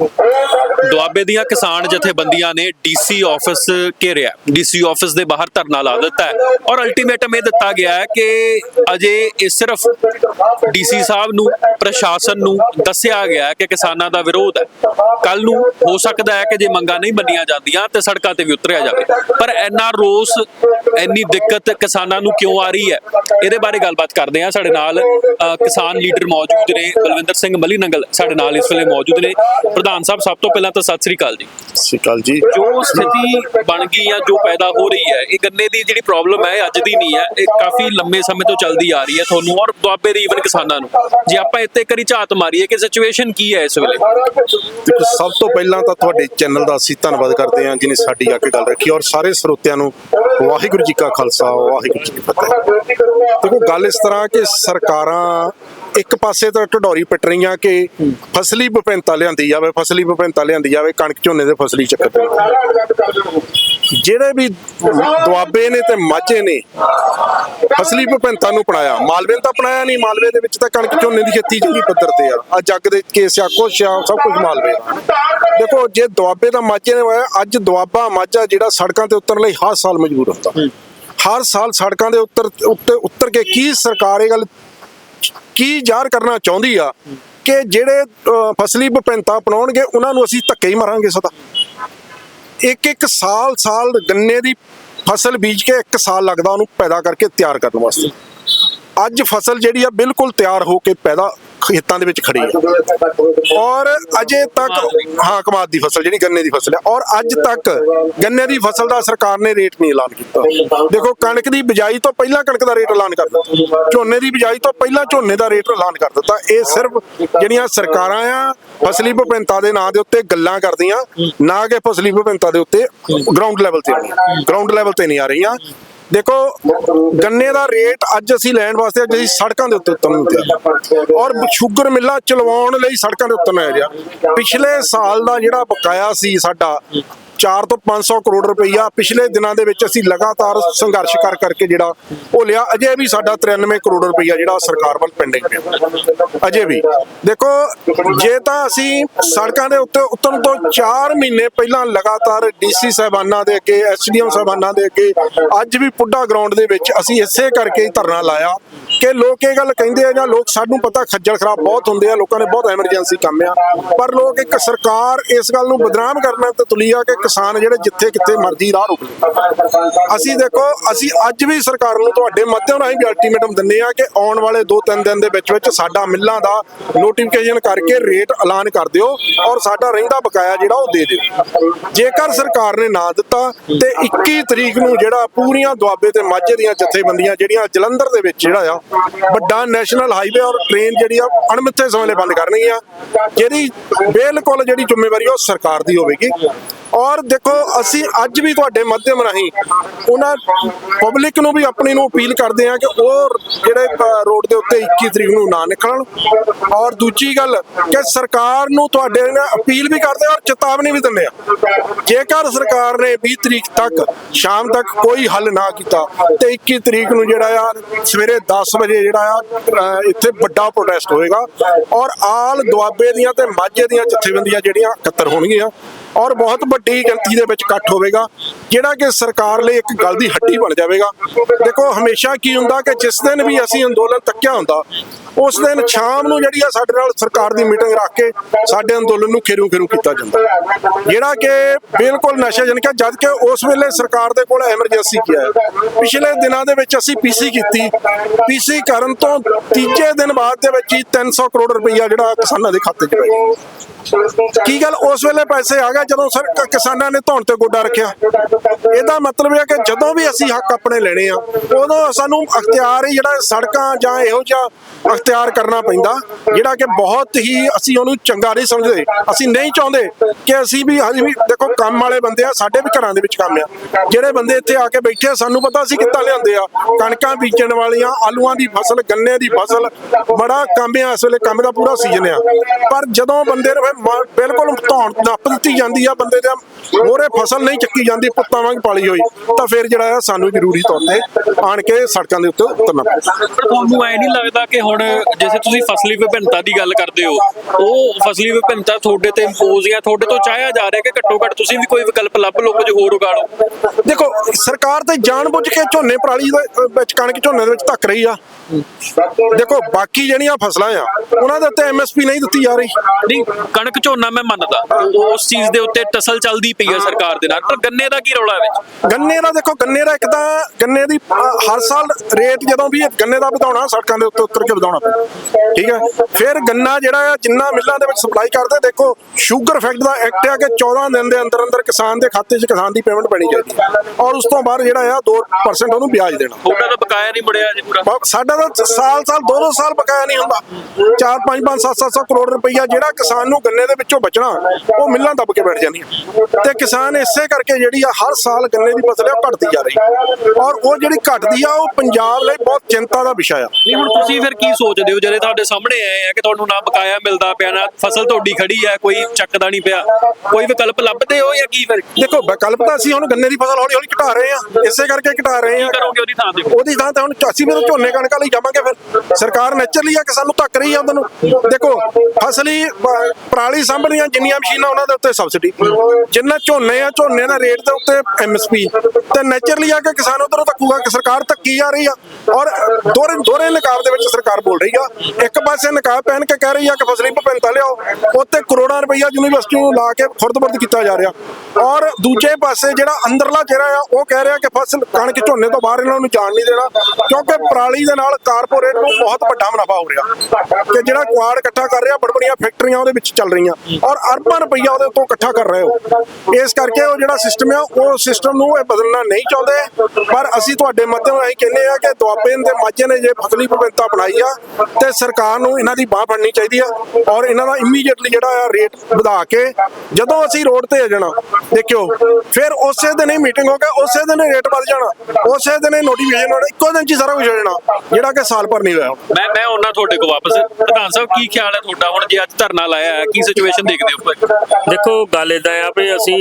Opa! ਦੁਆਬੇ ਦੀਆਂ ਕਿਸਾਨ ਜਥੇਬੰਦੀਆਂ ਨੇ ਡੀਸੀ ਆਫਿਸ ਘੇਰਿਆ ਡੀਸੀ ਆਫਿਸ ਦੇ ਬਾਹਰ ਧਰਨਾ ਲਾ ਦਿੱਤਾ ਹੈ। ਔਰ ਅਲਟੀਮੇਟਮ ਇਹ ਦਿੱਤਾ ਗਿਆ ਹੈ ਕਿ ਅਜੇ ਇਹ ਸਿਰਫ ਡੀਸੀ ਸਾਹਿਬ ਨੂੰ ਪ੍ਰਸ਼ਾਸਨ ਨੂੰ ਦੱਸਿਆ ਗਿਆ ਹੈ ਕਿ ਕਿਸਾਨਾਂ ਦਾ ਵਿਰੋਧ ਹੈ। ਕੱਲ ਨੂੰ ਹੋ ਸਕਦਾ ਹੈ ਕਿ ਜੇ ਮੰਗਾਂ ਨਹੀਂ ਮੰਨੀਆਂ ਜਾਂਦੀਆਂ ਤੇ ਸੜਕਾਂ ਤੇ ਵੀ ਉਤਰਿਆ ਜਾਵੇ। ਪਰ ਇੰਨਾ ਰੋਸ ਇੰਨੀ ਦਿੱਕਤ ਕਿਸਾਨਾਂ ਨੂੰ ਕਿਉਂ ਆ ਰਹੀ ਹੈ? ਇਹਦੇ ਬਾਰੇ ਗੱਲਬਾਤ ਕਰਦੇ ਹਾਂ। ਸਾਡੇ ਨਾਲ ਅ, ਕਿਸਾਨ ਲੀਡਰ ਮੌਜੂਦ ਨੇ। ਬਲਵਿੰਦਰ ਸਿੰਘ ਮਲੀ ਨੰਗਲ ਸਾਡੇ ਨਾਲ ਇਸ ਵੇਲੇ ਮੌਜੂਦ ਨੇ। ਪ੍ਰਧਾਨ ਸਾਹਿਬ ਸਭ ਤੋਂ ਪਹਿਲਾਂ ਤਾਂ ਸਤਿ ਸ੍ਰੀ ਅਕਾਲ ਜੀ। ਅਕਾਲ ਜੀ। ਜੋ ਸਥਿਤੀ ਬਣ ਗਈ ਜਾਂ ਜੋ ਪੈਦਾ ਹੋ ਰਹੀ ਹੈ ਇਹ ਗੰਨੇ ਦੀ ਜਿਹੜੀ ਪ੍ਰੋਬਲਮ ਹੈ ਅੱਜ ਦੀ ਨਹੀਂ ਹੈ। ਇਹ ਕਾਫੀ ਲੰਮੇ ਸਮੇਂ ਤੋਂ ਚੱਲਦੀ ਆ ਰਹੀ ਹੈ ਤੁਹਾਨੂੰ ਔਰ ਦੁਆਬੇ ਦੇ ਈਵਨ ਕਿਸਾਨਾਂ ਨੂੰ। ਜੇ ਆਪਾਂ ਇੱਥੇ ਕਰੀ ਝਾਤ ਮਾਰੀਏ ਕਿ ਸਿਚੁਏਸ਼ਨ ਕੀ ਹੈ ਇਸ ਵੇਲੇ? ਦੇਖੋ ਸਭ ਤੋਂ ਪਹਿਲਾਂ ਤਾਂ ਤੁਹਾਡੇ ਚੈਨਲ ਦਾ ਅਸੀਂ ਧੰਨਵਾਦ ਕਰਦੇ ਹਾਂ ਜਿਨੇ ਸਾਡੀ ਆ ਕੇ ਗੱਲ ਰੱਖੀ ਔਰ ਸਾਰੇ ਸਰੋਤਿਆਂ ਨੂੰ ਵਾਹਿਗੁਰੂ ਜੀ ਕਾ ਖਾਲਸਾ ਵਾਹਿਗੁਰੂ ਜੀ ਕੀ ਫਤਿਹ। ਦੇਖੋ ਗੱਲ ਇਸ ਤਰ੍ਹਾਂ ਕਿ ਸਰਕਾਰਾਂ ਇੱਕ ਪਾਸੇ ਤਾਂ ਢਡੋਰੀ ਪਿੱਟ ਰਹੀਆਂ ਕਿ ਫਸਲੀ ਵਿਭਿੰਨਤਾ ਲਿਆਂਦੀ ਜਾਵੇ ਫਸਲੀ ਵਿਭਿੰਨਤਾ ਲਿਆਂਦੀ ਜਾਵੇ ਕਣਕ ਝੋਨੇ ਦੇ ਫਸਲੀ ਚੱਕਰ ਜਿਹੜੇ ਵੀ ਦੁਆਬੇ ਨੇ ਤੇ ਮਾਝੇ ਨੇ ਫਸਲੀ ਵਿਭਿੰਨਤਾ ਨੂੰ ਅਪਣਾਇਆ। ਮਾਲਵੇ ਨੇ ਤਾਂ ਅਪਣਾਇਆ ਨਹੀਂ ਮਾਲਵੇ ਦੇ ਵਿੱਚ ਤਾਂ ਕਣਕ ਝੋਨੇ ਦੀ ਖੇਤੀ ਚੰਗੀ ਪੱਧਰ ਤੇ ਆ। ਆ ਜੱਗ ਦੇ ਕੇਸ ਆ ਕੁਛ ਆ ਸਭ ਕੁਝ ਮਾਲਵੇ। ਦੇਖੋ ਜੇ ਦੁਆਬੇ ਦਾ ਮਾਝੇ ਨੇ ਹੋਇਆ ਅੱਜ ਦੁਆਬਾ ਮਾਝਾ ਜਿਹੜਾ ਸੜਕਾਂ ਤੇ ਉਤਰਨ ਲਈ ਹਰ ਸਾਲ ਮਜਬੂਰ ਹੁੰਦਾ। ਹਰ ਸਾਲ ਸੜਕਾਂ ਦੇ ਉੱਤਰ ਉੱਤੇ ਉਤਰ ਕੇ ਕੀ ਸਰਕਾਰ ਇਹ ਗੱਲ ਕੀ ਜ਼ਾਹਰ ਕਰਨਾ ਚਾਹੁੰਦੀ ਆ ਕਿ ਜਿਹੜੇ ਫਸਲੀ ਵਿਭਿੰਨਤਾ ਅਪਣਾਉਣਗੇ, ਉਹਨਾਂ ਨੂੰ ਅਸੀਂ ਧੱਕੇ ਹੀ ਮਾਰਾਂਗੇ ਸਦਾ। ਇੱਕ ਇੱਕ ਸਾਲ ਸਾਲ ਗੰਨੇ ਦੀ ਫਸਲ ਬੀਜ ਕੇ ਇੱਕ ਸਾਲ ਲੱਗਦਾ ਉਹਨੂੰ ਪੈਦਾ ਕਰਕੇ ਤਿਆਰ ਕਰਨ ਵਾਸਤੇ। ਅੱਜ ਫਸਲ ਜਿਹੜੀ ਆ ਬਿਲਕੁਲ ਤਿਆਰ ਹੋ ਕੇ ਪੈਦਾ ਖੇਤਾਂ ਦੇ ਵਿੱਚ ਖੜੀ ਆ ਔਰ ਅਜੇ ਤੱਕ, ਹਾਂ, ਕਮਾਦ ਦੀ ਫਸਲ, ਜਿਹੜੀ ਗੰਨੇ ਦੀ ਫਸਲ ਹੈ। ਔਰ ਅੱਜ ਤੱਕ ਗੰਨੇ ਦੀ ਫਸਲ ਦਾ ਸਰਕਾਰ ਨੇ ਰੇਟ ਨਹੀਂ ਐਲਾਨ ਕੀਤਾ। ਦੇਖੋ, ਕਣਕ ਦੀ ਬਿਜਾਈ ਤੋਂ ਪਹਿਲਾਂ ਕਣਕ ਦਾ ਰੇਟ ਐਲਾਨ ਕਰ ਦਿੱਤਾ। ਝੋਨੇ ਦੀ ਬਿਜਾਈ ਤੋਂ ਪਹਿਲਾਂ ਝੋਨੇ ਦਾ ਰੇਟ ਐਲਾਨ ਕਰ ਦਿੱਤਾ। ਇਹ ਸਿਰਫ ਜਿਹੜੀਆਂ ਸਰਕਾਰਾਂ ਆ, ਫਸਲੀ ਵਿਭਿੰਨਤਾ ਦੇ ਨਾਂ ਦੇ ਉੱਤੇ ਗੱਲਾਂ ਕਰਦੀਆਂ, ਨਾ ਕਿ ਫਸਲੀ ਵਿਭਿੰਨਤਾ ਦੇ ਉੱਤੇ ਗਰਾਊਂਡ ਲੈਵਲ ਤੇ ਗਰਾਊਂਡ ਲੈਵਲ ਤੇ ਨਹੀਂ ਆ ਰਹੀਆਂ। ਦੇਖੋ, ਗੰਨੇ ਦਾ ਰੇਟ ਅੱਜ ਅਸੀਂ ਲੈਣ ਵਾਸਤੇ ਅੱਜ ਅਸੀਂ ਸੜਕਾਂ ਦੇ ਉੱਤੇ ਉਤਰਨ ਨੂੰ ਤਿਆਰ ਔਰ ਸ਼ੂਗਰ ਮਿੱਲਾਂ ਚਲਵਾਉਣ ਲਈ ਸੜਕਾਂ ਦੇ ਉੱਤਰਨਾ ਹੈ ਰਿਹਾ। ਪਿਛਲੇ ਸਾਲ ਦਾ ਜਿਹੜਾ ਬਕਾਇਆ ਸੀ ਸਾਡਾ 4 ਤੋਂ 500 ਕਰੋੜ ਰੁਪਈਆ ਪਿਛਲੇ ਦਿਨਾਂ ਦੇ ਵਿੱਚ ਅਸੀਂ ਲਗਾਤਾਰ ਸੰਘਰਸ਼ ਕਰ ਕਰਕੇ ਜਿਹੜਾ ਉਹ ਲਿਆ, ਅਜੇ ਵੀ ਸਾਡਾ 93 ਕਰੋੜ ਰੁਪਈਆ ਜਿਹੜਾ ਸਰਕਾਰ ਵੱਲ ਪੈਂਡਿੰਗ ਪਿਆ। ਅਜੇ ਵੀ। ਦੇਖੋ, ਜੇ ਤਾਂ ਅਸੀਂ ਸੜਕਾਂ ਦੇ ਉੱਤੇ ਉਤਰਨ ਤੋਂ 4 ਮਹੀਨੇ ਪਹਿਲਾਂ ਲਗਾਤਾਰ ਡੀਸੀ ਸਾਹਿਬਾਨਾਂ ਦੇ ਅੱਗੇ, ਐਸਡੀਐਮ ਸਾਹਿਬਾਨਾਂ ਦੇ ਅੱਗੇ ਅੱਜ ਵੀ ਪੁੱਡਾ ਗਰਾਊਂਡ ਦੇ ਵਿੱਚ ਅਸੀਂ ਇਸੇ ਕਰਕੇ ਧਰਨਾ ਲਾਇਆ ਕਿ ਲੋਕ ਇਹ ਗੱਲ ਕਹਿੰਦੇ ਆ ਜਾਂ ਲੋਕ ਸਾਨੂੰ ਪਤਾ ਖੱਜਲ ਖਰਾਬ ਬਹੁਤ ਹੁੰਦੇ ਆ, ਲੋਕਾਂ ਨੇ ਬਹੁਤ ਐਮਰਜੈਂਸੀ ਕੰਮ ਆ ਪਰ ਲੋਕ ਇੱਕ ਸਰਕਾਰ ਇਸ ਗੱਲ ਨੂੰ ਬਦਨਾਮ ਕਰਨਾ ਤੇ ਤੁਲੀ ਆ ਕਿ ਕਿਸਾਨ ਜਿਹੜੇ ਜਿੱਥੇ ਕਿੱਥੇ ਮਰਜ਼ੀ ਰਾਹ ਰੁਕ ਲੈਣ ਅਸੀਂ ਦੇਖੋ, ਅਸੀਂ ਅੱਜ ਵੀ ਸਰਕਾਰ ਨੂੰ ਤੁਹਾਡੇ ਮਾਧਿਅਮ ਰਾਹੀਂ ਵੀ ਅਲਟੀਮੇਟਮ ਦਿੰਦੇ ਆ ਕਿ ਆਉਣ ਵਾਲੇ 2-3 ਦਿਨ ਦੇ ਵਿੱਚ ਵਿੱਚ ਸਾਡਾ ਮਿੱਲਾਂ ਦਾ ਨੋਟੀਫਿਕੇਸ਼ਨ ਕਰਕੇ ਰੇਟ ਐਲਾਨ ਕਰ ਦਿਓ ਔਰ ਸਾਡਾ ਰਹਿੰਦਾ ਬਕਾਇਆ ਜਿਹੜਾ ਉਹ ਦੇ ਦਿਓ। ਜੇਕਰ ਸਰਕਾਰ ਨੇ ਨਾ ਦਿੱਤਾ, ਤੇ 21 ਤਰੀਕ ਨੂੰ ਜਿਹੜਾ ਪੂਰੀਆਂ ਦੁਆਬੇ ਤੇ ਮਾਝੇ ਦੀਆਂ ਜਥੇਬੰਦੀਆਂ ਜਿਹੜੀਆਂ ਜਲੰਧਰ ਦੇ ਵਿੱਚ ਜਿਹੜਾ ਆ, ਵੱਡਾ ਨੈਸ਼ਨਲ ਹਾਈਵੇ ਔਰ ਟ੍ਰੇਨ ਜਿਹੜੀ ਆ, ਅਣਮਿੱਥੇ ਸਮੇਂ ਲਈ ਬੰਦ ਕਰਨਗੀਆਂ। ਜਿਹਦੀ ਬਿਲਕੁਲ ਜਿਹੜੀ ਜ਼ਿੰਮੇਵਾਰੀ ਉਹ ਸਰਕਾਰ ਦੀ ਹੋਵੇਗੀ। ਔਰ ਦੇਖੋ, ਅਸੀਂ ਅੱਜ ਵੀ ਤੁਹਾਡੇ ਮਾਧਿਅਮ ਰਾਹੀਂ ਉਹਨਾਂ ਪਬਲਿਕ ਨੂੰ ਵੀ ਆਪਣੀ ਨੂੰ ਅਪੀਲ ਕਰਦੇ ਆ ਕਿ ਉਹ ਜਿਹੜੇ ਰੋਡ ਦੇ ਉੱਤੇ 21 ਤਰੀਕ ਨੂੰ ਨਾ ਨਿਕਲਣ। ਔਰ ਦੂਜੀ ਗੱਲ ਕਿ ਸਰਕਾਰ ਨੂੰ ਤੁਹਾਡੇ ਨਾਲ ਅਪੀਲ ਵੀ ਕਰਦੇ ਆ ਔਰ ਚੇਤਾਵਨੀ ਵੀ ਦਿੰਦੇ ਆ ਜੇਕਰ ਸਰਕਾਰ ਨੇ 20 ਤਰੀਕ ਤੱਕ, ਸ਼ਾਮ ਤੱਕ ਕੋਈ ਹੱਲ ਨਾ ਕੀਤਾ, ਤੇ 21 ਤਰੀਕ ਨੂੰ ਜਿਹੜਾ ਆ, ਸਵੇਰੇ 10 ਵਜੇ ਜਿਹੜਾ ਆ ਇੱਥੇ ਵੱਡਾ ਪ੍ਰੋਟੈਸਟ ਹੋਏਗਾ। ਔਰ ਆਲ ਦੁਆਬੇ ਦੀਆਂ ਤੇ ਮਾਝੇ ਦੀਆਂ ਜਥੇਬੰਦੀਆਂ ਜਿਹੜੀਆਂ ਇਕੱਤਰ ਹੋਣਗੀਆਂ। ਔਰ ਬਹੁਤ ਵੱਡੀ ਗਿਣਤੀ ਦੇ ਵਿੱਚ ਇਕੱਠ ਹੋਵੇਗਾ, ਜਿਹੜਾ ਕਿ ਸਰਕਾਰ ਲਈ ਇੱਕ ਗੱਲ ਦੀ ਹੱਡੀ ਬਣ ਜਾਵੇਗਾ। ਦੇਖੋ, ਹਮੇਸ਼ਾ ਕੀ ਹੁੰਦਾ ਕਿ ਜਿਸ ਦਿਨ ਵੀ ਅਸੀਂ ਅੰਦੋਲਨ ਤੱਕਿਆ ਹੁੰਦਾ, ਉਸ ਦਿਨ ਸ਼ਾਮ ਨੂੰ ਜਿਹੜੀ ਆ ਸਾਡੇ ਨਾਲ ਸਰਕਾਰ ਦੀ ਮੀਟਿੰਗ ਰੱਖ ਕੇ ਸਾਡੇ ਅੰਦੋਲਨ ਨੂੰ ਖੇਰੂ ਖੇਰੂ ਕੀਤਾ ਜਾਂਦਾ। ਜਿਹੜਾ ਕਿ ਬਿਲਕੁਲ ਨਸ਼ਾ ਨਸ਼ਾਜਨਕ ਹੈ ਜਦ ਕਿ ਉਸ ਵੇਲੇ ਸਰਕਾਰ ਦੇ ਕੋਲ ਐਮਰਜੈਂਸੀ ਕੀ ਹੈ? ਪਿਛਲੇ ਦਿਨਾਂ ਦੇ ਵਿੱਚ ਅਸੀਂ ਪੀਸੀ ਕੀਤੀ। ਪੀਸੀ ਕਰਨ ਤੋਂ ਤੀਜੇ ਦਿਨ ਬਾਅਦ ਦੇ ਵਿੱਚ ਹੀ 300 ਕਰੋੜ ਰੁਪਈਆ ਜਿਹੜਾ ਕਿਸਾਨਾਂ ਦੇ ਖਾਤੇ 'ਚ ਪੈ ਗਿਆ। ਕੀ ਗੱਲ ਉਸ ਵੇਲੇ ਪੈਸੇ ਆ ਗਏ ਜਦੋਂ ਸਰ ਕਿਸਾਨਾਂ ਨੇ ਧੌਣ ਤੇ ਗੋਡਾ ਰੱਖਿਆ? ਇਹਦਾ ਮਤਲਬ ਇਹ ਕਿ ਜਦੋਂ ਵੀ ਅਸੀਂ ਹੱਕ ਆਪਣੇ ਲੈਣੇ ਆ, ਉਦੋਂ ਸਾਨੂੰ ਅਖਤਿਆਰ ਹੀ ਜਿਹੜਾ ਸੜਕਾਂ ਜਾਂ ਇਹੋ ਜਿਹਾ ਅਖਤਿਆਰ ਕਰਨਾ ਪੈਂਦਾ, ਜਿਹੜਾ ਕਿ ਬਹੁਤ ਹੀ ਅਸੀਂ ਉਹਨੂੰ ਚੰਗਾ ਨਹੀਂ ਸਮਝਦੇ। ਅਸੀਂ ਨਹੀਂ ਚਾਹੁੰਦੇ ਕਿ ਅਸੀਂ ਵੀ ਹਜੇ ਵੀ ਦੇਖੋ ਕੰਮ ਵਾਲੇ ਬੰਦੇ ਆ, ਸਾਡੇ ਵੀ ਘਰਾਂ ਦੇ ਵਿੱਚ ਕੰਮ ਆ। ਜਿਹੜੇ ਬੰਦੇ ਇੱਥੇ ਆ ਕੇ ਬੈਠੇ ਆ, ਸਾਨੂੰ ਪਤਾ ਅਸੀਂ ਕਿੱਦਾਂ ਲਿਆਂਦੇ ਆ। ਕਣਕਾਂ ਬੀਜਣ ਵਾਲੀਆਂ, ਆਲੂਆਂ ਦੀ ਫਸਲ, ਗੰਨੇ ਦੀ ਫਸਲ, ਬੜਾ ਕੰਮ ਆ ਇਸ ਵੇਲੇ, ਕੰਮ ਦਾ ਪੂਰਾ ਸੀਜ਼ਨ ਆ। ਪਰ ਜਦੋਂ ਬੰਦੇ ਨੂੰ ਬਿਲਕੁਲ ਧੌਣ ਨੱਪ ਦਿੱਤੀ ਜਾਂਦੀ ਆ ਬੰਦੇ ਦੇ ਮੋਰੇ ਫਸਲ ਨਹੀਂ ਚੱਕੀ ਜਾਂਦੀ ਪੁੱਤਾਂ ਵਾਂਗ ਪਾਲੀ ਹੋਈ। ਤਾਂ ਫਿਰ ਜਿਹੜਾ ਆ ਸਾਨੂੰ ਜ਼ਰੂਰੀ ਤੌਰ ਤੇ ਆਣ ਕੇ ਸੜਕਾਂ ਦੇ ਉੱਤੇ ਉਤਰਨਾ ਪਰ ਤੁਹਾਨੂੰ ਐ ਨਹੀਂ ਲੱਗਦਾ ਕਿ ਹੁਣ ਜਿਵੇਂ ਤੁਸੀਂ ਫਸਲੀ ਵਿਭਿੰਨਤਾ ਦੀ ਗੱਲ ਕਰਦੇ ਹੋ ਉਹ ਫਸਲੀ ਵਿਭਿੰਨਤਾ ਤੁਹਾਡੇ ਤੇ ਇੰਪੋਜ਼ ਜਾਂ ਤੁਹਾਡੇ ਤੋਂ ਚਾਹਿਆ ਜਾ ਰਿਹਾ ਕਿ ਘੱਟੋ ਘੱਟ ਤੁਸੀਂ ਵੀ ਕੋਈ ਵਿਕਲਪ ਲੱਭ ਲਓ ਕੁਝ ਹੋਰ ਉਗਾੜੋ? ਦੇਖੋ ਸਰਕਾਰ ਤੇ ਜਾਣਬੁੱਝ ਕੇ ਝੋਨੇ ਪਰਾਲੀ ਦੇ ਵਿੱਚ ਕਣਕ ਝੋਨੇ ਦੇ ਵਿੱਚ ਧੱਕ ਰਹੀ ਆ। ਦੇਖੋ ਬਾਕੀ ਜਿਹੜੀਆਂ ਫਸਲਾਂ ਆ ਉਹਨਾਂ ਦੇ ਉੱਤੇ ਐਮਐਸਪੀ ਨਹੀਂ ਦਿੱਤੀ ਜਾ ਰਹੀ। ਨਹੀਂ ਕਣਕ ਝੋਨਾ ਮੈਂ ਮੰਨਦਾ ਉਸ ਚੀਜ਼ ਦੇ ਉੱਤੇ ਟਸਲ ਚੱਲਦੀ ਪਈ ਹੈ ਸਰਕਾਰ ਦੇ ਨਾਲ। ਪਰ ਗੰਨੇ ਦਾ ਕੀ ਰੌਲਾ ਹੈ ਵਿੱਚ? ਗੰਨੇ ਦਾ ਦੇਖੋ ਗੰਨੇ ਦਾ ਇੱਕ ਤਾਂ ਗੰਨੇ ਦੀ ਹਰ ਸਾਲ ਰੇਟ ਜਦੋਂ ਵੀ ਗੰਨੇ ਦਾ ਵਧਾਉਣਾ ਸੜਕਾਂ ਦੇ ਉੱਤੇ ਉਤਰ ਕੇ ਵਧਾਉਣਾ। ਪੈਂਦਾ ਠੀਕ ਹੈ? ਫਿਰ ਗੰਨਾ ਜਿਹੜਾ ਜਿੰਨਾ ਮਿੱਲਾਂ ਦੇ ਵਿੱਚ ਸਪਲਾਈ ਕਰਦੇ ਦੇਖੋ ਸ਼ੂਗਰ ਫੈਕਟ ਦਾ ਐਕਟ ਆ ਕਿ 14 ਦਿਨ ਦੇ ਅੰਦਰ ਅੰਦਰ ਕਿਸਾਨ ਦੇ ਖਾਤੇ 'ਚ ਕਿਸਾਨ ਦੀ ਪੇਮੈਂਟ ਪੈਣੀ ਚਾਹੀਦੀ ਹੈ। ਔਰ ਉਸ ਤੋਂ ਬਾਅਦ ਜਿਹੜਾ ਆ 2% ਉਹਨੂੰ ਵਿਆਜ ਦੇਣਾ। ਤੁਹਾਡਾ ਤਾਂ ਬਕਾਇਆ ਨਹੀਂ ਮੁੜਿਆ ਜੀ ਪੂਰਾ। ਸਾਡਾ ਤਾਂ ਸਾਲ ਸਾਲ ਦੋ ਦੋ ਸਾਲ ਬਕਾਇਆ ਨਹੀਂ ਹੁੰਦਾ। 4 5 5 7 7 ਕਰੋੜ ਰੁਪਈਆ ਜਿਹੜਾ ਕਿਸਾਨ ਨੂੰ ਗੰਨੇ ਦੇ ਵਿੱਚੋਂ ਬਚਣਾ ਉਹ ਮਿੱਲਾਂ ਦੱਬ ਕੇ ਬੈਠ ਜਾਂਦੀਆਂ। ਤੇ ਕਿਸਾਨ ਇਸੇ ਕਰਕੇ ਜਿਹੜੀ ਆ ਹਰ ਸਾਲ ਗੰਨੇ ਦੀ ਫਸਲ ਆ ਘਟਦੀ ਜਾ ਰਹੀ। ਔਰ ਉਹ ਜਿਹੜੀ ਘਟਦੀ ਆ ਉਹ ਪੰਜਾਬ ਲਈ ਬਹੁਤ ਚਿੰਤਾ ਦਾ ਵਿਸ਼ਾ ਆ। ਨਹੀਂ ਹੁਣ ਤੁਸੀਂ ਫਿਰ ਕੀ ਸੋਚਦੇ ਹੋ? ਜਿਹੜੇ ਤੁਹਾਡੇ ਸਾਹਮਣੇ ਆਏ ਆ ਕਿ ਤੁਹਾਨੂੰ ਨਾ ਬਕਾਇਆ ਮਿਲਦਾ ਪਿਆ ਨਾ ਫਸਲ ਤੁਹਾਡੀ ਖੜੀ ਹੈ ਕੋਈ ਚੱਕਦਾ ਨਹੀਂ ਪਿਆ। ਕੋਈ ਵਿਕਲਪ ਲੱਭਦੇ ਹੋ ਜਾਂ ਕੀ ਫਿਰ? ਦੇਖੋ ਵਿਕਲਪ ਤਾਂ ਅਸੀਂ ਹੁਣ ਗੰਨੇ ਦੀ ਫਸਲ ਹੌਲੀ ਹੌਲੀ ਘਟਾ ਰਹੇ ਆ। ਇਸੇ ਕਰਕੇ ਘਟਾ ਰਹੇ ਆ। ਕਰੋਗੇ ਉਹਦੀ ਥਾਂ ਤੇ? ਉਹਦੀ ਥਾਂ ਤੇ ਹੁਣ 84 ਵੀ ਝੋਨੇ ਕਣਕਾਂ ਲਈ ਜਾਵਾਂਗੇ ਫਿਰ। ਸਰਕਾਰ ਨੇਚਰਲੀ ਆ ਕਿ ਸਾਨੂੰ ਧੱਕ ਰਹੀ ਆ ਉਹਨਾਂ। ਨੂੰ ਦੇਖੋ ਫਸਲੀ ਪਰਾਲੀ ਸਾਂਭਣੀਆਂ ਜਿੰਨੀਆਂ ਮਸ਼ੀਨਾਂ ਉਹਨਾਂ ਦੇ ਉੱਤੇ ਸਬਸਿਡੀ ਜਿੰਨਾ ਝੋਨੇ ਆ, ਝੋਨੇ ਦਾ ਰੇਟ ਦੇ ਉੱਤੇ ਐਮਐਸਪੀ ਤੇ ਨੇਚਰਲੀ ਆ ਕੇ ਕਿਸਾਨ ਉਧਰੋਂ ਧੱਕੂਗਾ ਕਿ ਸਰਕਾਰ ਧੱਕੀ ਜਾ ਰਹੀ ਆ। ਔਰ ਦੋਰੇ ਦੋਰੇ ਨਕਾਬ ਦੇ ਵਿੱਚ ਸਰਕਾਰ ਬੋਲ ਰਹੀ ਆ। ਇੱਕ ਪਾਸੇ ਨਕਾਬ ਪਹਿਨ ਕੇ ਕਹਿ ਰਹੀ ਆ ਕਿ ਫਸਲੀ ਵਿਭਿੰਨਤਾ ਲਿਆਓ ਉੱਤੇ ਕਰੋੜਾਂ ਰੁਪਈਆ ਯੂਨੀਵਰਸਿਟੀ ਨੂੰ ਲਾ ਕੇ ਖੁਰਦ-ਬੁਰਦ ਕੀਤਾ ਜਾ ਰਿਹਾ। ਔਰ ਦੂਜੇ ਪਾਸੇ ਜਿਹੜਾ ਅੰਦਰਲਾ ਚਿਹਰਾ ਆ, ਉਹ ਕਹਿ ਰਿਹਾ ਕਿ ਫਸਲ ਕਣਕ ਝੋਨੇ ਤੋਂ ਬਾਹਰ ਇਹਨਾਂ ਨੂੰ ਜਾਣ ਨਹੀਂ ਦੇਣਾ, ਕਿਉਂਕਿ ਪਰਾਲੀ ਦੇ ਨਾਲ ਕਾਰਪੋਰੇਟ ਨੂੰ ਬਹੁਤ ਵੱਡਾ ਮੁਨਾਫਾ ਹੋ ਰਿਹਾ। ਕਿ ਜਿਹੜਾ ਕੁਆੜ ਇਕੱਠਾ ਕਰ ਰਿਹਾ, ਬੜਬੜੀਆਂ ਫੈਕਟਰੀਆਂ ਉਹਦੇ ਵਿੱਚ ਚੱਲ ਚੱਲ ਰਹੀਆਂ ਔਰ ਅਰਬਾਂ ਰੁਪਈਆ ਉਹਦੇ ਉੱਤੋਂ ਇਕੱਠਾ ਕਰ ਰਹੇ ਹੋ। ਇਸ ਕਰਕੇ ਉਹ ਜਿਹੜਾ ਸਿਸਟਮ ਆ, ਉਹ ਸਿਸਟਮ ਨੂੰ ਇਹ ਬਦਲਣਾ ਨਹੀਂ ਚਾਹੁੰਦੇ। ਪਰ ਅਸੀਂ ਤੁਹਾਡੇ ਮਾਧਿਅਮ ਰਾਹੀਂ ਕਹਿੰਦੇ ਆ ਕਿ ਦੁਆਬੇ ਦੇ ਮਾਝੇ ਨੇ ਜੇ ਫਸਲੀ ਵਿਭਿੰਨਤਾ ਬਣਾਈ ਆ, ਤੇ ਸਰਕਾਰ ਨੂੰ ਇਹਨਾਂ ਦੀ ਬਾਹ ਫੜਨੀ ਚਾਹੀਦੀ ਆ ਔਰ ਇਹਨਾਂ ਦਾ ਇਮੀਡੀਏਟਲੀ ਜਿਹੜਾ ਆ ਰੇਟ ਵਧਾ ਕੇ ਜਦੋਂ ਅਸੀਂ ਰੋਡ ਤੇ ਆ ਜਾਣਾ, ਦੇਖਿਓ, ਫਿਰ ਉਸੇ ਦਿਨ ਹੀ ਮੀਟਿੰਗ ਹੋ ਕੇ ਉਸੇ ਦਿਨ ਰੇਟ ਵੱਧ ਜਾਣਾ, ਉਸੇ ਦਿਨ ਹੀ ਨੋਟੀਫਿਕੇਸ਼ਨ ਹੋਣਾ, ਇੱਕੋ ਦਿਨ ਚ ਸਾਰਾ ਕੁਝ ਹੋ ਜਾਣਾ, ਜਿਹੜਾ ਕਿ ਸਾਲ ਭਰ ਨਹੀਂ ਹੋਇਆ। ਮੈਂ ਮੈਂ ਉਹਨਾਂ ਤੁਹਾਡੇ ਕੋਲ ਵਾਪਸ। ਪ੍ਰਧਾਨ ਸਾਹਿਬ, ਕੀ ਖਿਆਲ ਹੈ ਤੁਹਾਡਾ? ਹੁਣ ਜੇ ਅੱਜ ਧਰਨਾ ਲਾਇਆ ਹੈ, ਕੀ ਸਿਚੁਏਸ਼ਨ ਦੇਖਦੇ ਹੋ ਫਿਰ ਦੇਖੋ, ਗੱਲ ਇਦਾਂ ਆ ਵੀ ਅਸੀਂ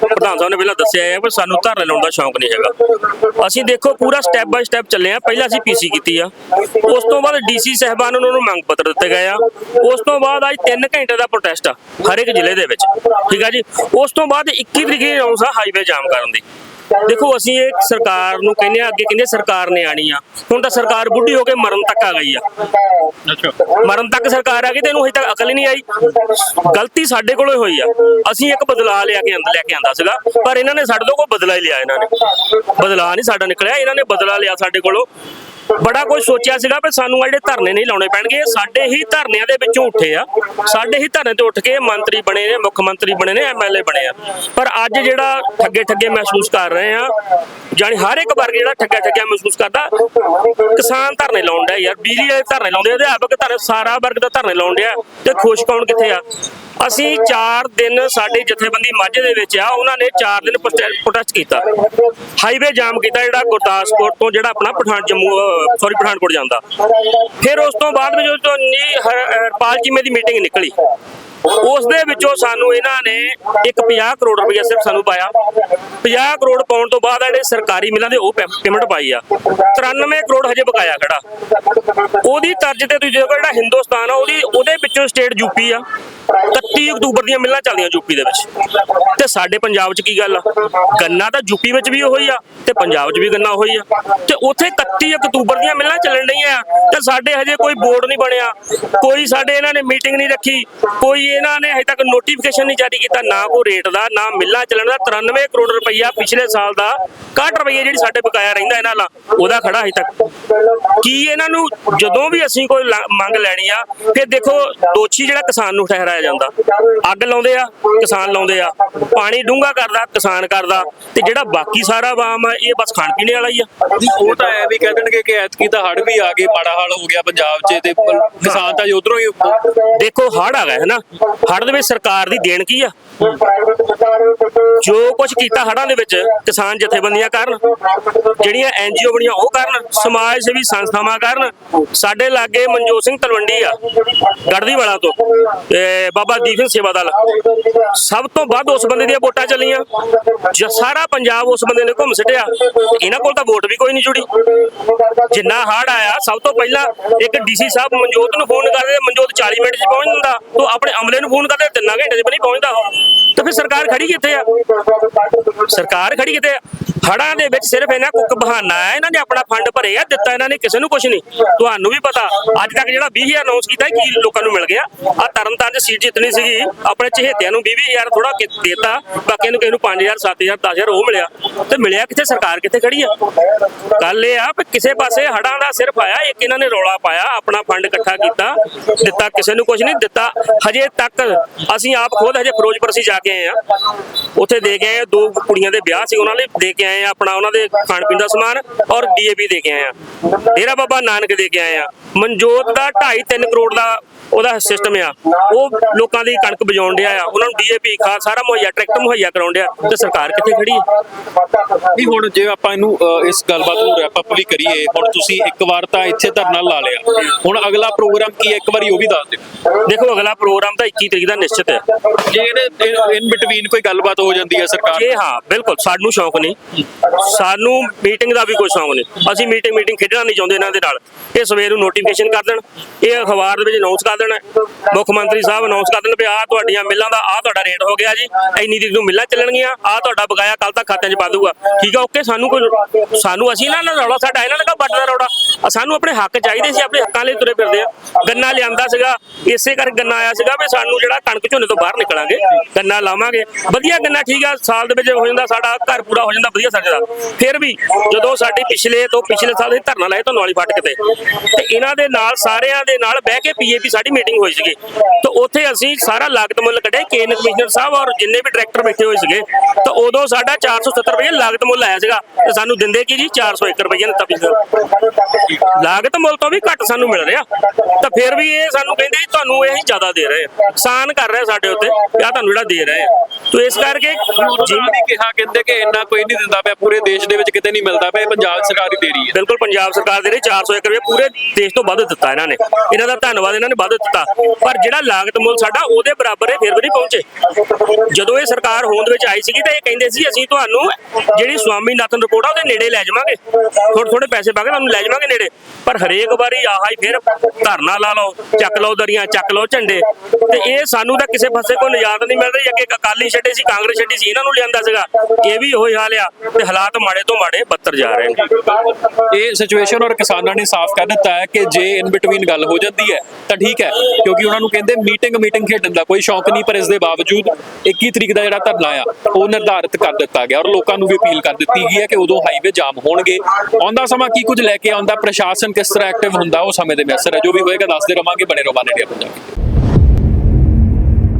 ਪ੍ਰਧਾਨ ਸਾਹਿਬ ਨੇ ਪਹਿਲਾਂ ਦੱਸਿਆ ਹੈ ਵੀ ਸਾਨੂੰ ਧਰਨੇ ਲਾਉਣ ਦਾ ਸ਼ੌਂਕ ਨਹੀਂ ਹੈਗਾ। ਅਸੀਂ ਦੇਖੋ, ਪੂਰਾ ਸਟੈਪ ਬਾਈ ਸਟੈਪ ਚੱਲੇ ਆ ਪਹਿਲਾਂ ਅਸੀਂ ਪੀਸੀ ਕੀਤੀ ਆ। ਉਸ ਤੋਂ ਬਾਅਦ ਡੀਸੀ ਸਹਿਬਾਨ ਨੂੰ ਮੰਗ ਪੱਤਰ ਦਿੱਤੇ ਗਏ ਆ। ਉਸ ਤੋਂ ਬਾਅਦ ਅੱਜ 3 ਘੰਟੇ ਦਾ ਪ੍ਰੋਟੈਸਟ ਆ, ਹਰ ਇੱਕ ਜ਼ਿਲ੍ਹੇ ਦੇ ਵਿੱਚ। ਠੀਕ ਆ ਜੀ? ਉਸ ਤੋਂ ਬਾਅਦ 21 ਤਰੀਕ ਨੂੰ ਆਉਂਦਾ ਹਾਈਵੇ ਜਾਮ ਕਰਨ ਦੀ। ਦੇਖੋ ਅਸੀਂ ਇਹ ਸਰਕਾਰ ਨੂੰ ਕਹਿੰਦੇ ਆ ਅੱਗੇ ਕਹਿੰਦੇ ਸਰਕਾਰ ਨੇ ਆਣੀ ਆ। ਹੁਣ ਤਾਂ ਸਰਕਾਰ ਬੁੱਢੀ ਹੋ ਕੇ ਮਰਨ ਤੱਕ ਆ ਗਈ ਆ। ਅੱਛਾ। ਮਰਨ ਤੱਕ ਸਰਕਾਰ ਆ ਗਈ ਤੇ ਇਹਨੂੰ ਹਜੇ ਤੱਕ ਅਕਲ ਹੀ ਨਹੀਂ ਆਈ। ਗਲਤੀ ਸਾਡੇ ਕੋਲੋਂ ਹੀ ਹੋਈ ਆ। ਅਸੀਂ ਇੱਕ ਬਦਲਾ ਲਿਆ ਕੇ ਅੰਦਰ ਲੈ ਕੇ ਆਂਦਾ ਸੀਗਾ ਪਰ ਇਹਨਾਂ ਨੇ ਸਾਡੇ ਤੋਂ ਕੋਈ ਬਦਲਾ ਹੀ ਲਿਆ ਇਹਨਾਂ ਨੇ। ਬਦਲਾ ਨਹੀਂ ਸਾਡਾ ਨਿਕਲਿਆ ਇਹਨਾਂ ਨੇ ਬਦਲਾ ਲਿਆ ਸਾਡੇ ਕੋਲੋਂ। ਬੜਾ ਕੁਝ ਸੋਚਿਆ ਸੀਗਾ ਵੀ ਸਾਨੂੰ ਜਿਹੜੇ ਧਰਨੇ ਨਹੀਂ ਲਾਉਣੇ ਪੈਣਗੇ ਸਾਡੇ ਹੀ ਧਰਨਿਆਂ ਦੇ ਵਿੱਚੋਂ ਉੱਠੇ ਆ। ਸਾਡੇ ਹੀ ਧਰਨੇ ਤੇ ਉੱਠ ਕੇ ਮੰਤਰੀ ਬਣੇ ਨੇ, ਮੁੱਖ ਮੰਤਰੀ ਬਣੇ ਨੇ ਐਮਐਲਏ ਬਣੇ ਆ। ਪਰ ਅੱਜ ਜਿਹੜਾ ਠੱਗੇ ਠੱਗੇ ਮਹਿਸੂਸ ਕਰ ਰਹੇ ਆ ਜਾਨੀ ਹਰ ਇੱਕ ਵਰਗ ਜਿਹੜਾ ਠੱਗਾ ਠੱਗਿਆ ਮਹਿਸੂਸ ਕਰਦਾ, ਕਿਸਾਨ ਧਰਨੇ ਲਾਉਣ ਡਿਆ ਯਾਰ ਬਿਜਲੀ ਵਾਲੇ ਧਰਨੇ ਲਾਉਂਦੇ ਅਧਿਆਪਕ ਧਰਨੇ, ਸਾਰਾ ਵਰਗ ਦਾ ਧਰਨੇ ਲਾਉਣ ਡਿਆ, ਤੇ ਖੁਸ਼ ਕੌਣ ਕਿੱਥੇ ਆ? ਅਸੀਂ 4 ਦਿਨ ਸਾਡੇ ਜਥੇਬੰਦੀ ਮਾਝੇ ਦੇ ਵਿੱਚ ਆ, ਉਹਨਾਂ ਨੇ 4 ਦਿਨ ਪ੍ਰੋਟੈਸਟ ਕੀਤਾ। ਹਾਈਵੇ ਜਾਮ ਕੀਤਾ ਜਿਹੜਾ ਗੁਰਦਾਸਪੁਰ ਤੋਂ ਜਿਹੜਾ ਆਪਣਾ ਪਠਾਨ ਜੰਮੂ ਸੌਰੀ ਪਠਾਨਕੋਟ ਜਾਂਦਾ। ਫਿਰ ਉਸ ਤੋਂ ਬਾਅਦ ਵਿੱਚ ਜਦੋਂ ਹਰਪਾਲ ਚੀਮੇ ਦੀ ਮੀਟਿੰਗ ਨਿਕਲੀ। ਉਸ ਦੇ ਵਿੱਚੋਂ ਸਾਨੂੰ ਇਹਨਾਂ ਨੇ ਇੱਕ 50 ਕਰੋੜ ਰੁਪਇਆ ਸਿਰਫ ਸਾਨੂੰ ਪਾਇਆ। 50 ਕਰੋੜ ਪਾਉਣ ਤੋਂ ਬਾਅਦ ਆ ਜਿਹੜੇ ਸਰਕਾਰੀ ਮਿਲਾਂ ਦੇ ਉਹ ਪੇਮੈਂਟ ਪਾਈ ਆ। 93 ਕਰੋੜ ਹਜੇ ਬਕਾਇਆ ਖੜਾ। ਉਹਦੀ ਤਰਜ ਤੇ ਤੁਸੀਂ ਦੇਖੋ ਜਿਹੜਾ ਹਿੰਦੁਸਤਾਨ ਆ, ਉਹਦੀ ਉਹਦੇ ਵਿੱਚੋਂ ਸਟੇਟ ਯੂਪੀ ਆ। 31 ਅਕਤੂਬਰ ਦੀਆਂ ਮਿਲਾਂ ਚੱਲਦੀਆਂ ਯੂਪੀ ਦੇ ਵਿੱਚ। ਤੇ ਸਾਡੇ ਪੰਜਾਬ 'ਚ ਕੀ ਗੱਲ ਆ? ਗੰਨਾ ਤਾਂ ਯੂਪੀ ਵਿੱਚ ਵੀ ਉਹੀ ਆ ਤੇ ਪੰਜਾਬ 'ਚ ਵੀ ਗੰਨਾ ਹੋਈ ਆ। ਤੇ ਉੱਥੇ 31 ਅਕਤੂਬਰ ਦੀਆਂ ਮਿਲਾਂ ਚੱਲਣ ਡਈਆਂ ਆ। ਤੇ ਸਾਡੇ ਹਜੇ ਕੋਈ ਬੋਰਡ ਨਹੀਂ ਬਣਿਆ। ਕੋਈ ਸਾਡੇ ਇਹਨਾਂ ਨੇ ਮੀਟਿੰਗ ਨਹੀਂ ਰੱਖੀ। ਕੋਈ ਇਹਨਾਂ ਨੇ ਹਜੇ ਤੱਕ ਨੋਟੀਫਿਕੇਸ਼ਨ ਨਹੀਂ ਜਾਰੀ ਕੀਤਾ ਨਾ ਕੋਈ ਰੇਟ ਦਾ ਨਾ ਮਿਲਾਂ ਚੱਲਣ ਦਾ। 93 ਕਰੋੜ ਰੁਪਈਆ ਪਿਛਲੇ ਸਾਲ ਦਾ 61 ਰੁਪਈਆ ਜਿਹੜੀ ਸਾਡੇ ਬਕਾਇਆ ਰਹਿੰਦਾ ਇਹਨਾਂ ਨਾਲ ਉਹਦਾ ਖੜਾ ਹਜੇ ਤੱਕ। ਕੀ ਇਹਨਾਂ ਨੂੰ ਜਦੋਂ ਵੀ ਅਸੀਂ ਕੋਈ ਮੰਗ ਲੈਣੀ ਆ ਫਿਰ ਦੇਖੋ ਦੋਸ਼ੀ ਜਿਹੜਾ ਕਿਸਾਨ ਨੂੰ ਠਹਿਰਾਇਆ ਜਾਂਦਾ। ਅੱਗ ਲਾਉਂਦੇ ਆ ਕਿਸਾਨ ਲਾਉਂਦੇ ਆ। ਪਾਣੀ ਡੂੰਘਾ ਕਰਦਾ ਕਿਸਾਨ ਕਰਦਾ। ਤੇ ਜਿਹੜਾ ਬਾਕੀ ਸਾਰਾ ਆਵਾਮ ਆ ਇਹ ਬਸ ਖਾਣ ਪੀਣੇ ਵਾਲਾ ਹੀ ਆ। ਉਹ ਤਾਂ ਐ ਵੀ ਕਹਿ ਦੇਣਗੇ ਕਿ ਐਤਕੀ ਤਾਂ ਹੜ ਵੀ ਆ ਗਏ ਮਾੜਾ ਹਾਲ ਹੋ ਗਿਆ ਪੰਜਾਬ 'ਚ ਤੇ ਕਿਸਾਨ ਤਾਂ ਉਧਰੋਂ ਹੀ ਦੇਖੋ ਹੜ ਆ ਗਿਆ ਹੈ ਨਾ। ਹੜ ਦੇ ਵਿੱਚ ਸਰਕਾਰ ਦੀ ਦੇਣ ਕੀ ਆ? ਜੋ ਕੁਝ ਕੀਤਾ ਹੜ੍ਹਾਂ ਦੇ ਵਿੱਚ ਕਿਸਾਨ ਜਥੇਬੰਦੀਆਂ ਕਰਨ, ਜਿਹੜੀਆਂ ਐਨਜੀਓ ਬਣੀਆਂ ਉਹ ਕਰਨ, ਸਮਾਜ ਸੇਵੀ ਸੰਸਥਾਵਾਂ ਕਰਨ, ਸਾਡੇ ਲਾਗੇ ਮਨਜੋਤ ਸਿੰਘ ਤਲਵੰਡੀ ਆ ਗੜਦੀ ਵਾਲਾ ਤੋਂ, ਤੇ ਬਾਬਾ ਦੀਪ ਸਿੰਘ ਸੇਵਾ ਦਲ ਸਭ ਤੋਂ ਵੱਧ ਉਸ ਬੰਦੇ ਦੀਆਂ ਵੋਟਾਂ ਚੱਲੀਆਂ। ਜ ਸਾਰਾ ਪੰਜਾਬ ਉਸ ਬੰਦੇ ਨੇ ਘੁੰਮ ਸਿੱਟਿਆ ਇਹਨਾਂ ਕੋਲ ਤਾਂ ਵੋਟ ਵੀ ਕੋਈ ਨਹੀਂ ਜੁੜੀ। ਜਿੰਨਾ ਹੜ ਆਇਆ, ਸਭ ਤੋਂ ਪਹਿਲਾਂ ਇੱਕ ਡੀਸੀ ਸਾਹਿਬ ਮਨਜੋਤ ਨੂੰ ਫੋਨ ਕਰਦੇ, ਮਨਜੋਤ 40 ਮਿੰਟ 'ਚ ਪਹੁੰਚ ਜਾਂਦਾ, ਤੂੰ ਆਪਣੇ ਅਮਲੇ ਨੂੰ ਫੋਨ ਕਰਦੇ, ਤਿੰਨਾਂ ਘੰਟੇ 'ਚ ਵੀ ਨਹੀਂ ਪਹੁੰਚਦਾ ਉਹ। ਤਾਂ ਫਿਰ ਸਰਕਾਰ ਖੜੀ ਕਿੱਥੇ ਆ? ਸਰਕਾਰ ਖੜੀ ਕਿਤੇ ਹੜਾਂ ਦੇ ਵਿੱਚ ਸਿਰਫ ਇਹਨਾਂ ਕੁੱਕ ਬਹਾਨਾ ਹੈ, ਇਹਨਾਂ ਨੇ ਆਪਣਾ ਫੰਡ ਭਰੇ ਆ ਦਿੱਤਾ ਇਹਨਾਂ ਨੇ ਕਿਸੇ ਨੂੰ ਕੁਝ ਨਹੀਂ। ਤੁਹਾਨੂੰ ਵੀ ਪਤਾ, ਅੱਜ ਤੱਕ ਜਿਹੜਾ 20000 ਅਨਾਉਂਸ ਕੀਤਾ ਕੀ ਲੋਕਾਂ ਨੂੰ ਮਿਲ ਗਿਆ। ਆ ਤਰਨਤਾਰਨ ਸੀਟ ਜਿੱਤਣੀ ਸੀਗੀ, ਆਪਣੇ ਚਹੇਤਿਆਂ ਨੂੰ 20000 ਥੋੜਾ ਦਿੱਤਾ ਬਾਕੀਆਂ ਨੂੰ ਕਿਸੇ ਨੂੰ 5000 7000 10000 ਉਹ ਮਿਲਿਆ। ਤੇ ਮਿਲਿਆ ਕਿੱਥੇ? ਸਰਕਾਰ ਕਿੱਥੇ ਖੜੀ ਆ? ਗੱਲ ਇਹ ਆ ਵੀ ਕਿਸੇ ਪਾਸੇ ਹੜਾਂ ਦਾ ਸਿਰਫ ਆਇਆ, ਇੱਕ ਇਹਨਾਂ ਨੇ ਰੌਲਾ ਪਾਇਆ, ਆਪਣਾ ਫੰਡ ਇਕੱਠਾ ਕੀਤਾ, ਦਿੱਤਾ ਕਿਸੇ ਨੂੰ ਕੁਝ ਨਹੀਂ, ਦਿੱਤਾ। ਹਜੇ ਤੱਕ ਅਸੀਂ ਆਪ ਖੁਦ ਹਜੇ ਫਿਰੋਜ਼ਪੁਰ ਅਸੀਂ ਜਾ ਕੇ ਆਏ ਆ ਉੱਥੇ ਦੇ ਕੇ ਆਏ ਆ, ਦੋ ਕੁੜੀਆਂ ਦੇ ਵਿਆਹ ਸੀ ਉਹਨਾਂ ਲਈ ਦੇ ਕੇ ਆਏ ਆ ਆਪਣਾ ਉਹਨਾਂ ਦੇ ਖਾਣ ਪੀਣ ਦਾ ਸਮਾਨ ਔਰ ਡੀਏਪੀ ਦੇ ਕੇ ਆਏ ਆ ਡੇਰਾ ਬਾਬਾ ਨਾਨਕ ਦੇ ਕੇ ਆਏ ਆ ਮਨਜੋਤ ਦਾ 2.5 3 ਕਰੋੜ ਦਾ ਉਹਦਾ ਸਿਸਟਮ ਆ। ਉਹ ਲੋਕਾਂ ਦੀ ਕਣਕ ਬਜਾਉਣ ਡਿਆ ਆ। ਉਹਨਾਂ ਨੂੰ ਡੀਏਪੀ ਖਾਦ ਸਾਰਾ ਮੁਹੱਈਆ ਟਰੈਕਟਰ ਮੁਹੱਈਆ ਕਰਾਉਣ ਡਿਆ। ਤੇ ਸਰਕਾਰ ਕਿੱਥੇ ਖੜੀ ਹੈ ਨਹੀਂ ਹੁਣ ਜੇ ਆਪਾਂ ਇਹਨੂੰ ਇਸ ਗੱਲਬਾਤ ਨੂੰ ਰੈਪ ਅਪ ਵੀ ਕਰੀਏ ਹੁਣ ਤੁਸੀਂ ਇੱਕ ਵਾਰ ਤਾਂ ਇੱਥੇ ਧਰਨਾ ਲਾ ਲਿਆ। ਹੁਣ ਅਗਲਾ ਪ੍ਰੋਗਰਾਮ ਕੀ ਹੈ? ਇੱਕ ਵਾਰੀ ਉਹ ਵੀ ਦੱਸ ਦਿਓ। ਦੇਖੋ ਅਗਲਾ ਪ੍ਰੋਗਰਾਮ ਤਾਂ 21 ਤਰੀਕ ਦਾ ਨਿਸ਼ਚਿਤ ਹੈ। ਜੇ ਇਨ ਬਿਟਵੀਨ ਕੋਈ ਗੱਲਬਾਤ ਹੋ ਜਾਂਦੀ ਹੈ ਸਰਕਾਰ ਜੇ ਹਾਂ ਬਿਲਕੁਲ ਸਾਨੂੰ ਸ਼ੌਂਕ ਨਹੀਂ। ਸਾਨੂੰ ਮੀਟਿੰਗ ਦਾ ਵੀ ਕੋਈ ਸ਼ੌਂਕ ਨਹੀਂ। ਅਸੀਂ ਮੀਟਿੰਗ ਮੀਟਿੰਗ ਖੇਡਣਾ ਨਹੀਂ ਚਾਹੁੰਦੇ ਇਹਨਾਂ ਦੇ ਨਾਲ। ਇਹ ਸਵੇਰ ਨੂੰ ਨੋਟੀਫਿਕੇਸ਼ਨ ਕਰ ਦੇਣ। ਇਹ ਅਖਬਾਰ ਦੇ ਵਿੱਚ ਅਨਾਉਂਸ ਕਰ ਦੇਣ। ਮੁੱਖ ਮੰਤਰੀ ਸਾਹਿਬ ਅਨਾਉਂਸ ਕਰ ਦੇਣ ਵੀ ਆਹ ਤੁਹਾਡੀਆਂ ਮਿੱਲਾਂ ਦਾ, ਆਹ ਤੁਹਾਡਾ ਰੇਟ ਹੋ ਗਿਆ ਜੀ। ਇੰਨੀ ਤਰੀਕ ਨੂੰ ਮਿੱਲਾਂ ਚੱਲਣਗੀਆਂ, ਆਹ ਤੁਹਾਡਾ ਬਕਾਇਆ ਕੱਲ ਤੱਕ ਖਾਤਿਆਂ 'ਚ ਪਾ ਦੂਗਾ ਠੀਕ ਆ ਓਕੇ ਸਾਨੂੰ ਕੋਈ ਸਾਨੂੰ ਅਸੀਂ ਇਹਨਾਂ ਰੌਲਾ ਸਾਡਾ, ਇਹਨਾਂ ਨਾਲ ਵੱਟ ਦਾ ਰੌਲਾ। ਸਾਨੂੰ ਆਪਣੇ ਹੱਕ ਚਾਹੀਦੇ ਸੀ, ਆਪਣੇ ਹੱਕਾਂ ਲਈ ਤੁਰੇ ਫਿਰਦੇ ਆ। ਗੰਨਾ ਲਿਆਂਦਾ ਸੀਗਾ, ਇਸੇ ਕਰਕੇ ਗੰਨਾ ਆਇਆ ਸੀਗਾ ਵੀ ਸਾਨੂੰ ਜਿਹੜਾ ਕਣਕ ਝੋਨੇ ਤੋਂ ਬਾਹਰ ਨਿਕਲਾਂਗੇ, ਗੰਨਾ ਲਾਵਾਂਗੇ। ਵਧੀਆ ਗੰਨਾ ਠੀਕ ਆ, ਸਾਲ ਦੇ ਵਿੱਚ ਹੋ ਜਾਂਦਾ, ਸਾਡਾ ਘਰ ਪੂਰਾ ਹੋ ਜਾਂਦਾ, ਵਧੀਆ ਸਰਜਦਾ ਫਿਰ ਵੀ ਜਦੋਂ ਸਾਡੀ ਪਿਛਲੇ ਤੋਂ ਪਿਛਲੇ ਸਾਲ ਦੇ ਧਰਨਾ ਲਾਏ ਤੋਂ ਵਾਲੀ ਫਾਟਕ ਤੇ ਤੇ ਇਹਨਾਂ ਦੇ ਨਾਲ ਸਾਰਿਆਂ ਦੇ ਨਾਲ ਬਹਿ ਕੇ ਪੀਏਪੀ ਸਾਡੀ ਮੀਟਿੰਗ ਹੋਈ ਸੀਗੀ। ਤੇ ਉੱਥੇ ਅਸੀਂ ਸਾਰਾ ਲਾਗਤ ਮੁੱਲ ਕੱਢਿਆ ਕੇਨ ਕਮਿਸ਼ਨਰ ਸਾਹਿਬ ਔਰ ਜਿੰਨੇ ਵੀ ਡਾਇਰੈਕਟਰ ਬੈਠੇ ਹੋਏ ਸੀਗੇ ਤਾਂ ਉਦੋਂ ਸਾਡਾ 470 ਰੁਪਏ ਲਾਗਤ ਮੁੱਲ ਆਇਆ ਸੀਗਾ। ਤੇ ਸਾਨੂੰ ਦਿੰਦੇ ਕੀ ਜੀ? 401 ਰੁਪਏ ਦਿੱਤਾ ਪਿਛਲੇ ਲਾਗਤ ਮੁੱਲ ਤੋਂ ਵੀ ਘੱਟ ਸਾਨੂੰ ਮਿਲ ਰਿਹਾ। ਤਾਂ ਫਿਰ ਵੀ ਇਹ ਸਾਨੂੰ ਕਹਿੰਦੇ ਜੀ ਤੁਹਾਨੂੰ ਇਹ ਜ਼ਿਆਦਾ ਦੇ ਰਹੇ। ਆ ਆਸਾਨ ਕਰ ਰਿਹਾ ਸਾਡੇ ਉੱਤੇ ਆ ਤੁਹਾਨੂੰ ਜਿਹੜਾ ਦੇ ਰਹੇ। ਆ ਤੋ ਇਸ ਕਰਕੇ ਜਿਵੇਂ ਵੀ ਕਿਹਾ ਕਹਿੰਦੇ ਕਿ ਇੰਨਾ ਕੋਈ ਨਹੀਂ ਦਿੰਦਾ ਪਿਆ ਪੂਰੇ ਦੇਸ਼ ਦੇ ਵਿੱਚ ਕਿਤੇ ਨਹੀਂ ਮਿਲਦਾ ਪਿਆ ਪੰਜਾਬ ਸਰਕਾਰ ਹੀ ਦੇ ਰਹੀ ਹੈ। ਬਿਲਕੁਲ ਪੰਜਾਬ ਸਰਕਾਰ ਦੇ ਰਹੇ 401 ਰੁਪਏ ਪੂਰੇ ਦੇਸ਼ ਤੋਂ ਵੱਧ ਦਿੱਤਾ ਇਹਨਾਂ ਨੇ। ਇਹਨਾਂ ਦਾ ਧੰਨਵਾਦ ਇਹਨਾਂ ਨੇ ਵੱਧ ਦਿੱਤਾ। ਪਰ ਜਿਹੜਾ ਲਾਗਤ ਮੁੱਲ ਸਾਡਾ ਉਹਦੇ ਬਰਾਬਰ ਹੈ ਫਿਰ ਵੀ ਨਹੀਂ ਪਹੁੰਚੇ। ਜਦੋਂ ਇਹ ਸਰਕਾਰ ਹੋਂਦ ਵਿੱਚ ਆਈ ਸੀਗੀ ਤਾਂ ਇਹ ਕਹਿੰਦੇ ਸੀ, ਅਸੀਂ ਤੁਹਾਨੂੰ ਜਿਹੜੀ ਸਵਾਮੀਨਾਥਨ ਰਿਪੋਰਟ ਆ, ਉਹਦੇ ਨੇੜੇ ਲੈ ਜਾਵਾਂਗੇ। ਥੋੜੇ ਥੋੜੇ ਪੈਸੇ ਪਾ ਕੇ ਤੁਹਾਨੂੰ ਲੈ ਜਾਵਾਂਗੇ ਨੇੜੇ। ਪਰ ਹਰੇਕ ਵਾਰੀ ਆਹਾ ਹੀ ਫਿਰ ਧਰਨਾ ਲਾ ਲਓ, ਚੱਕ ਲਓ ਦਰੀਆਂ, ਚੱਕ ਲਓ ਝੰਡੇ। ਤੇ ਇਹ ਸਾਨੂੰ ਤਾਂ ਕਿਸੇ ਪਾਸੇ ਕੋਈ ਨਿਜਾਤ ਨਹੀਂ ਮਿਲ ਰਹੀ ਅੱਗੇ ਅਕਾਲੀ ਛੱਡੇ ਸੀ, ਕਾਂਗਰਸ ਛੱਡੀ ਸੀ, ਇਹਨਾਂ ਨੂੰ ਲਿਆਂਦਾ ਸੀਗਾ। ਇਹ ਵੀ ਉਹੀ ਹਾਲ ਆ ਤੇ ਹਾਲਾਤ ਮਾੜੇ ਤੋਂ ਮਾੜੇ ਬੱਤਰ ਜਾ ਰਹੇ ਨੇ। ਇਹ ਸਿਚੁਏਸ਼ਨ ਔਰ ਕਿਸਾਨਾਂ ਨੇ ਸਾਫ਼ ਕਰ ਦਿੱਤਾ ਹੈ ਕਿ ਜੇ ਇਨ ਬਿਟਵੀਨ ਗੱਲ ਹੋ ਜਾਂਦੀ ਹੈ, ਤਾਂ ਠੀਕ ਹੈ, ਕਿਉਂਕਿ ਉਹਨਾਂ ਨੂੰ ਕਹਿੰਦੇ ਮੀਟਿੰਗ ਮੀਟਿੰਗ ਖੇਡਣ ਦਾ ਕੋਈ ਸ਼ੌਕ ਨਹੀਂ, ਪਰ ਇਸ ਦੇ ਬਾਵਜੂਦ 21 ਤਰੀਕ ਦਾ ਜਿਹੜਾ ਧਰਨਾ ਆ, ਉਹ ਨਿਰਧਾਰਿਤ ਕਰ ਦਿੱਤਾ ਗਿਆ ਔਰ ਲੋਕਾਂ ਨੂੰ ਵੀ ਅਪੀਲ ਕਰ ਦਿੱਤੀ ਗਈ ਹੈ ਕਿ ਉਦੋਂ ਹਾਈਵੇ ਜਾਮ ਹੋਣਗੇ। ਆਉਂਦਾ ਸਮਾਂ ਕੀ ਕੁਝ ਲੈ ਕੇ ਆਉਂਦਾ, ਪ੍ਰਸ਼ਾਸਨ ਕਿਸ ਤਰ੍ਹਾਂ ਐਕਟਿਵ ਹੁੰਦਾ, ਉਹ ਸਮੇਂ ਦੇ ਮੈਸਰ ਹੈ ਜੋ ਵੀ ਹੋਏਗਾ, ਦੱਸਦੇ ਰਵਾਂਗੇ, ਬਣੇ ਰਹੋ ਬਾਨੇ ਇੰਡੀਆ